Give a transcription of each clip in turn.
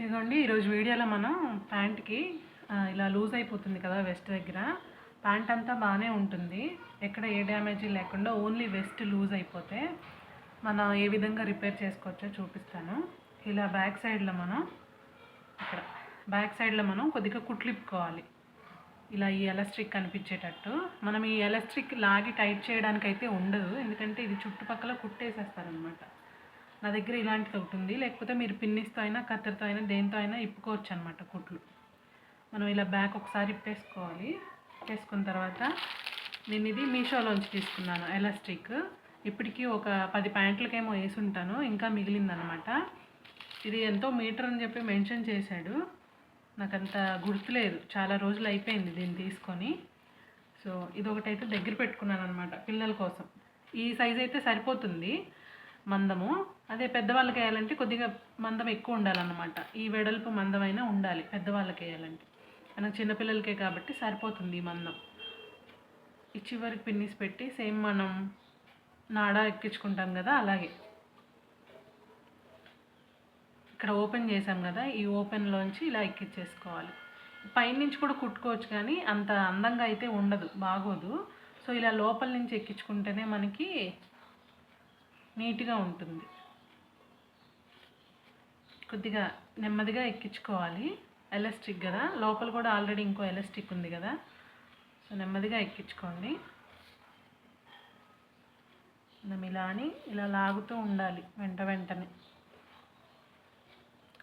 ఇదిగోండి ఈరోజు వీడియోలో మనం ప్యాంట్కి ఇలా లూజ్ అయిపోతుంది కదా వెస్ట్ దగ్గర. ప్యాంట్ అంతా బాగానే ఉంటుంది. ఎక్కడ ఏ డ్యామేజ్ లేకుండా ఓన్లీ వెస్ట్ లూజ్ అయిపోతే మనం ఏ విధంగా రిపేర్ చేసుకోవచ్చో చూపిస్తాను. ఇలా బ్యాక్ సైడ్లో మనం ఇక్కడ బ్యాక్ సైడ్లో మనం కొద్దిగా కుట్లిప్పుకోవాలి. ఇలా ఈ ఎలాస్ట్రిక్ కనిపించేటట్టు. మనం ఈ ఎలాస్ట్రిక్ లాగి టైట్ చేయడానికి అయితే ఉండదు. ఎందుకంటే ఇది చుట్టుపక్కల కుట్టేసేస్తారనమాట నా దగ్గర ఇలాంటిది ఒకటి ఉంది. లేకపోతే మీరు పిన్నిస్తో అయినా కత్తెరతో అయినా దేనితో అయినా ఇప్పుకోవచ్చు అనమాట కుట్లు. మనం ఇలా బ్యాక్ ఒకసారి ఇప్పేసుకోవాలి. ఇప్పేసుకున్న తర్వాత నేను ఇది మీషోలోంచి తీసుకున్నాను ఎలాస్టిక్. ఇప్పటికీ ఒక పది ప్యాంట్లకేమో వేసి ఉంటాను ఇంకా మిగిలిందనమాట ఇది ఎంతో మీటర్ అని చెప్పి మెన్షన్ చేశాడు. నాకు అంత గుర్తులేదు. చాలా రోజులు అయిపోయింది దీన్ని తీసుకొని. సో ఇది ఒకటైతే దగ్గర పెట్టుకున్నాను అనమాట పిల్లల కోసం. ఈ సైజ్ అయితే సరిపోతుంది. మందము. అదే పెద్దవాళ్ళకి వేయాలంటే కొద్దిగా మందం ఎక్కువ ఉండాలన్నమాట. ఈ వెడల్పు మందమైనా ఉండాలి పెద్దవాళ్ళకి వేయాలంటే మనకు చిన్నపిల్లలకే కాబట్టి సరిపోతుంది ఈ మందం. ఈ చివరికి పిన్నిస్ పెట్టి సేమ్ మనం నాడా ఎక్కించుకుంటాం కదా అలాగే. ఇక్కడ ఓపెన్ చేసాం కదా ఈ ఓపెన్లోంచి ఇలా ఎక్కించేసుకోవాలి పైనుంచి కూడా కుట్టుకోవచ్చు కానీ అంత అందంగా అయితే ఉండదు బాగోదు. సో ఇలా లోపల నుంచి ఎక్కించుకుంటేనే మనకి నీట్గా ఉంటుంది. కొద్దిగా నెమ్మదిగా ఎక్కించుకోవాలి. ఎలాస్టిక్ కదా? లోపల కూడా ఆల్రెడీ ఇంకో ఎలాస్టిక్ ఉంది కదా? సో నెమ్మదిగా ఎక్కించుకోండి. మనం ఇలా అని ఇలా లాగుతూ ఉండాలి వెంట వెంటనే.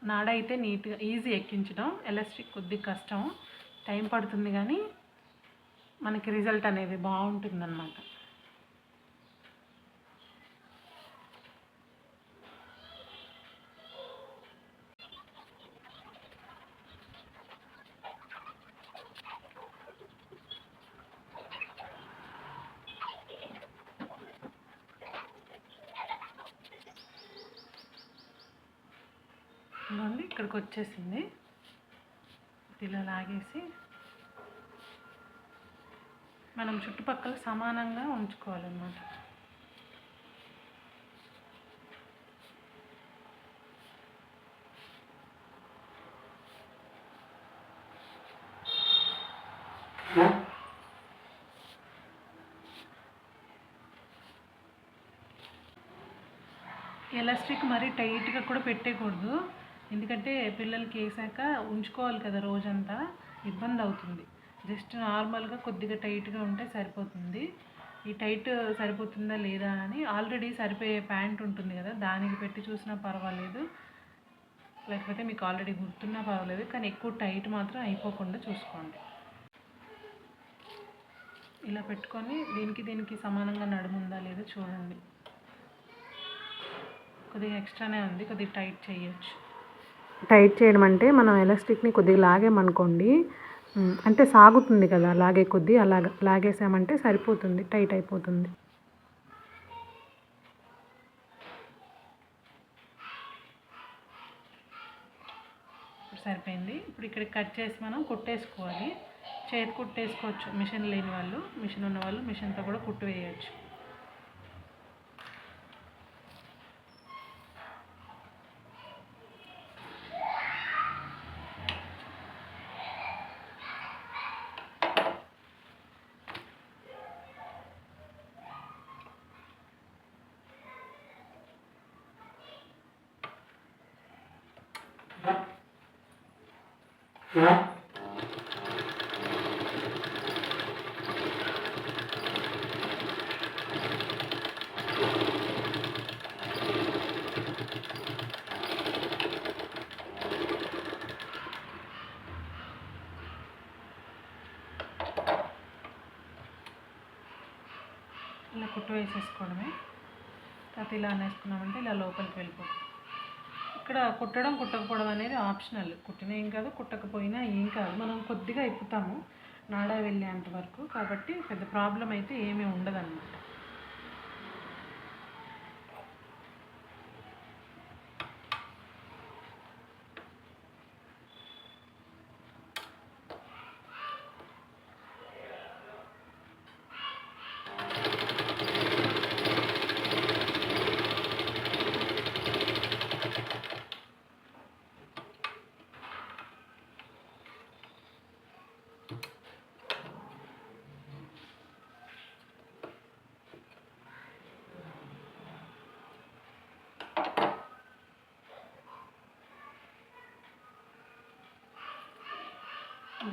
నాడ అయితే నీట్గా ఈజీ ఎక్కించడం. ఎలాస్టిక్ కొద్ది కష్టం. టైం పడుతుంది కానీ మనకి రిజల్ట్ అనేది బాగుంటుందన్నమాట. ఇదిగోండి ఇక్కడికి వచ్చేసింది ఇలా లాగేసి మనం చుట్టుపక్కల సమానంగా ఉంచుకోవాలన్నమాట. ఎలాస్టిక్ మరీ టైట్గా కూడా పెట్టేయకూడదు ఎందుకంటే పిల్లలకి వేసాక ఉంచుకోవాలి కదా రోజంతా ఇబ్బంది అవుతుంది. జస్ట్ నార్మల్గా కొద్దిగా టైట్గా ఉంటే సరిపోతుంది. ఈ టైట్ సరిపోతుందా లేదా అని ఆల్రెడీ సరిపోయే ప్యాంట్ ఉంటుంది కదా దానికి పెట్టి చూసినా పర్వాలేదు. లేకపోతే మీకు ఆల్రెడీ గుర్తున్నా పర్వాలేదు కానీ ఎక్కువ టైట్ మాత్రం అయిపోకుండా చూసుకోండి. ఇలా పెట్టుకొని దీనికి దీనికి సమానంగా నడుముందా లేదా చూడండి. కొద్దిగా ఎక్స్ట్రానే ఉంది కొద్దిగా టైట్ చేయొచ్చు. టైట్ చేయడం అంటే మనం ఎలాస్టిక్ని కొద్దిగా లాగామనుకోండి అంటే సాగుతుంది కదా లాగే కొద్దీ అలాగ లాగేసామంటే సరిపోతుంది టైట్ అయిపోతుంది. సరిపోయింది. ఇప్పుడు ఇక్కడ కట్ చేసి మనం కుట్టేసుకోవాలి. చేతి కుట్టేసుకోవచ్చు. మిషన్ లేని వాళ్ళు మిషన్ ఉన్న వాళ్ళు మిషన్తో కూడా కుట్టు వేయచ్చు. ఇలా కుట్టు వేసేసుకోవడమే. తర్వాత ఇలా అనేసుకున్నామంటే ఇలా లోపలికి వెళ్ళిపోతుంది. ఇక్కడ కుట్టడం కుట్టకపోవడం అనేది ఆప్షనల్. కుట్టిన ఏం కాదు కుట్టకపోయినా ఏం కాదు. మనం కొద్దిగా ఇప్పుతాము. నాడా వెళ్ళేంత వరకు. కాబట్టి పెద్ద ప్రాబ్లం అయితే ఏమీ ఉండదన్నమాట.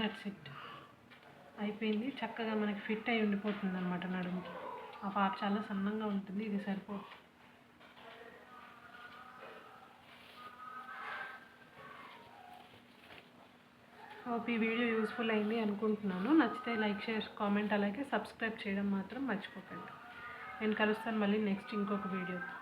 దట్స్ ఇట్ అయిపోయింది. చక్కగా మనకి ఫిట్ అయి ఉండిపోతుంది అనమాట నడుముకి. ఆ పాప చాలా సన్నంగా ఉంటుంది. ఇది సరిపోతుంది హోప్ ఈ వీడియో యూస్ఫుల్ అయింది అనుకుంటున్నాను. నచ్చితే లైక్ షేర్ కామెంట్ అలాగే సబ్స్క్రైబ్ చేయడం మాత్రం మర్చిపోకండి. నేను కలుస్తాను మళ్ళీ నెక్స్ట్ ఇంకొక వీడియోతో